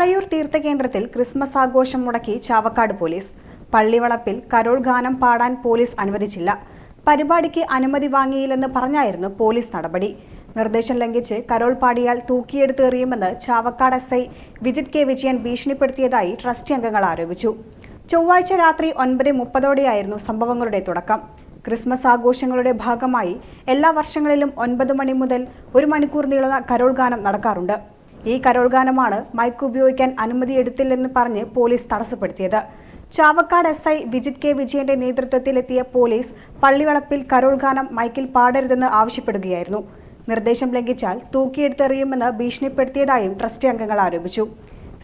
Palayur തീർത്ഥകേന്ദ്രത്തിൽ Christmas ആഘോഷം മുടക്കി Chavakkad police. പള്ളിവളപ്പിൽ Carol ഗാനം പാടാൻ പോലീസ് അനുവദിച്ചില്ല. പരിപാടിക്ക് അനുമതി വാങ്ങിയില്ലെന്ന് പറഞ്ഞായിരുന്നു പോലീസ് നടപടി. നിർദ്ദേശം ലംഘിച്ച് കരോൾ പാടിയാൽ തൂക്കിയെടുത്ത് എറിയുമെന്ന് Chavakkad S I Vijith K Vijayan ഭീഷണിപ്പെടുത്തിയതായി trust അംഗങ്ങൾ ആരോപിച്ചു. ചൊവ്വാഴ്ച രാത്രി ഒൻപത് മുപ്പതോടെയായിരുന്നു സംഭവങ്ങളുടെ തുടക്കം. ക്രിസ്മസ് ആഘോഷങ്ങളുടെ ഭാഗമായി എല്ലാ വർഷങ്ങളിലും ഒൻപത് മണി മുതൽ ഒരു മണിക്കൂർ നീളുന്ന കരോൾ ഗാനം നടക്കാറുണ്ട്. ഈ കരോൾഗാനമാണ് മൈക്ക് ഉപയോഗിക്കാൻ അനുമതി എടുത്തില്ലെന്ന് പറഞ്ഞ് police തടസ്സപ്പെടുത്തിയത്. Chavakkad S I Vijith K വിജയന്റെ നേതൃത്വത്തിലെത്തിയ പോലീസ് പള്ളിവളപ്പിൽ കരോൾഗാനം മൈക്കിൽ പാടരുതെന്ന് ആവശ്യപ്പെടുകയായിരുന്നു. നിർദ്ദേശം ലംഘിച്ചാൽ തൂക്കിയെടുത്തെറിയുമെന്ന് ഭീഷണിപ്പെടുത്തിയതായും ട്രസ്റ്റ് അംഗങ്ങൾ ആരോപിച്ചു.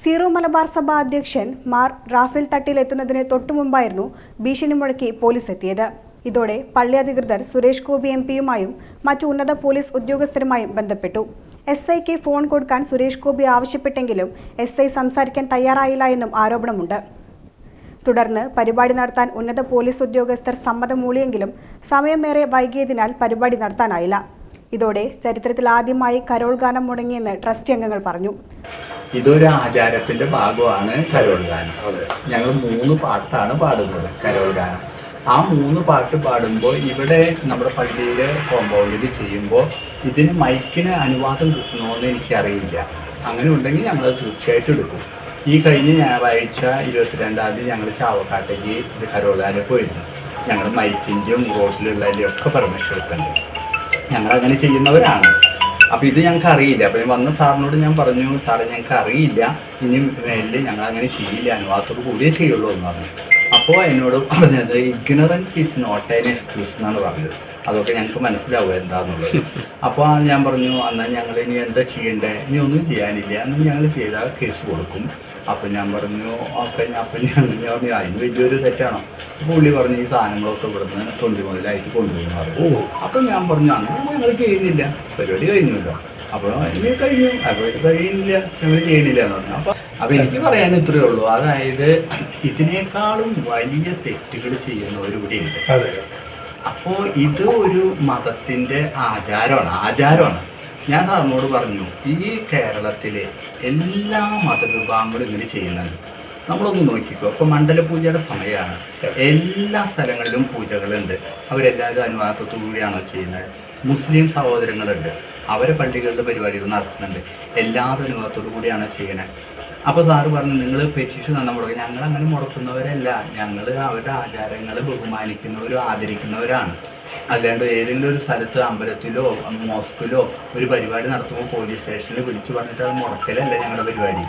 സീറോ മലബാർ സഭ അധ്യക്ഷൻ മാർ റാഫേൽ തട്ടിൽ എത്തുന്നതിന് തൊട്ടുമുമ്പായിരുന്നു ഭീഷണി മുഴക്കി പോലീസ് എത്തിയത്. ഇതോടെ പള്ളി അധികൃതർ സുരേഷ് ഗോപി എം പിയുമായും മറ്റു ഉന്നത പോലീസ് ഉദ്യോഗസ്ഥരുമായും ബന്ധപ്പെട്ടു. എസ് ഐക്ക് ഫോൺ കൊടുക്കാൻ സുരേഷ് ഗോപി ആവശ്യപ്പെട്ടെങ്കിലും എസ് ഐ സംസാരിക്കാൻ തയ്യാറായില്ല എന്നും ആരോപണമുണ്ട്. തുടർന്ന് പരിപാടി നടത്താൻ ഉന്നത പോലീസ് ഉദ്യോഗസ്ഥർ സമ്മതം മൂളിയെങ്കിലും സമയമേറെ വൈകിയതിനാൽ പരിപാടി നടത്താനായില്ല. ഇതോടെ ചരിത്രത്തിൽ ആദ്യമായി കരോൾ ഗാനം മുടങ്ങിയെന്ന് ട്രസ്റ്റ് അംഗങ്ങൾ പറഞ്ഞു. ഇതൊരു ആചാരത്തിന്റെ ഭാഗമാണ് കരോൾ ഗാനം. ഞങ്ങൾ മൂന്ന് പാട്ടാണ് പാടുന്നത് കരോൾ ഗാനം. ആ മൂന്ന് പാട്ട് പാടുമ്പോൾ ഇവിടെ നമ്മുടെ പള്ളിയിൽ കോമ്പൗണ്ടിൽ ചെയ്യുമ്പോൾ ഇതിന് മൈക്കിന് അനുവാദം കിട്ടണമെന്ന് എനിക്കറിയില്ല. അങ്ങനെ ഉണ്ടെങ്കിൽ ഞങ്ങൾ തീർച്ചയായിട്ടും എടുക്കും. ഈ കഴിഞ്ഞ ഞായറാഴ്ച ഇരുപത്തിരണ്ടാം തീയതി ഞങ്ങൾ ചാവക്കാട്ടേക്ക് ഇത് കരോളാരെ പോയിരുന്നു. ഞങ്ങൾ മൈക്കിന്റെയും റോഡിലുള്ളതിന്റെയും ഒക്കെ പെർമിഷൻ എടുക്കുന്നുണ്ട് ഞങ്ങളങ്ങനെ ചെയ്യുന്നവരാണ്. അപ്പോൾ ഇത് ഞങ്ങൾക്ക് അറിയില്ല. അപ്പോൾ വന്ന സാറിനോട് ഞാൻ പറഞ്ഞു സാറേ ഞങ്ങൾക്ക് അറിയില്ല ഇനി മേലിൽ ഞങ്ങൾ അങ്ങനെ ചെയ്യില്ല. അനുവാദത്തോട് കൂടിയേ ചെയ്യുള്ളൂ എന്ന് പറഞ്ഞു. അപ്പോൾ എന്നോട് പറഞ്ഞത് ignorance is not an excuse എന്നാണ് പറഞ്ഞത്. അതൊക്കെ ഞങ്ങൾക്ക് മനസ്സിലാവും എന്താന്നുള്ളത്. അപ്പോൾ ഞാൻ പറഞ്ഞു എന്നാൽ ഞങ്ങൾ ഇനി എന്താ ചെയ്യേണ്ടേ? ഇനി ഒന്നും ചെയ്യാനില്ല. എന്നാൽ ഞങ്ങൾ ചെയ്താൽ കേസ് കൊടുക്കും. അപ്പം ഞാൻ പറഞ്ഞു ഓക്കെ ഞാൻ അപ്പം ഞാൻ ഞാൻ പറഞ്ഞു അതിന് വലിയൊരു തെറ്റാണോ. പുള്ളി പറഞ്ഞു ഈ സാധനങ്ങളൊക്കെ ഇവിടുന്ന് തൊണ്ടി മുതലായിട്ട് കൊണ്ടുപോകുന്നു ഓ. അപ്പം ഞാൻ പറഞ്ഞു അങ്ങനെ ഞങ്ങൾ ചെയ്യുന്നില്ല. പരിപാടി കഴിഞ്ഞല്ലോ അപ്പോൾ ഇനി കഴിഞ്ഞു അപ്പോൾ കഴിയുന്നില്ല ഞങ്ങൾ ചെയ്യണില്ല എന്ന് പറഞ്ഞു. അപ്പോൾ അപ്പോൾ എനിക്ക് പറയാൻ ഇത്രയേ ഉള്ളൂ. അതായത് ഇതിനേക്കാളും വലിയ തെറ്റുകൾ ചെയ്യുന്നവർ ഇവിടെ ഉണ്ട് അപ്പോൾ ഇത് ഒരു മതത്തിന്റെ ആചാരമാണ്. ആചാരമാണ്. ഞാൻ സാറിനോട് പറഞ്ഞു ഈ കേരളത്തിലെ എല്ലാ മതവിഭാഗങ്ങളും ഇങ്ങനെ ചെയ്യുന്നുണ്ട്. നമ്മളൊന്ന് നോക്കിക്കോ. ഇപ്പോൾ മണ്ഡലപൂജയുടെ സമയമാണ് എല്ലാ സ്ഥലങ്ങളിലും പൂജകളുണ്ട്. അവരെല്ലാവരും അനുവാദത്തോടു കൂടിയാണോ ചെയ്യുന്നത്? മുസ്ലിം സഹോദരങ്ങളുണ്ട്. അവരെ പള്ളികളുടെ പരിപാടികൾ നടത്തുന്നുണ്ട്. എല്ലാവരും അനുവാദത്തോടു കൂടിയാണോ ചെയ്യുന്നത് അപ്പോൾ സാറ് പറഞ്ഞു നിങ്ങൾ പെറ്റീഷൻ തന്ന മുടക്കും. ഞങ്ങൾ അങ്ങനെ മുടക്കുന്നവരല്ല. ഞങ്ങൾ അവരുടെ ആചാരങ്ങൾ ബഹുമാനിക്കുന്നവരും ആദരിക്കുന്നവരാണ്. അല്ലാണ്ട് ഏതെങ്കിലും ഒരു സ്ഥലത്ത് അമ്പലത്തിലോ മോസ്കിലോ ഒരു പരിപാടി നടത്തുമ്പോൾ പോലീസ് സ്റ്റേഷനിൽ വിളിച്ചു പറഞ്ഞിട്ട് അത് മുടക്കലല്ല ഞങ്ങളുടെ പരിപാടി.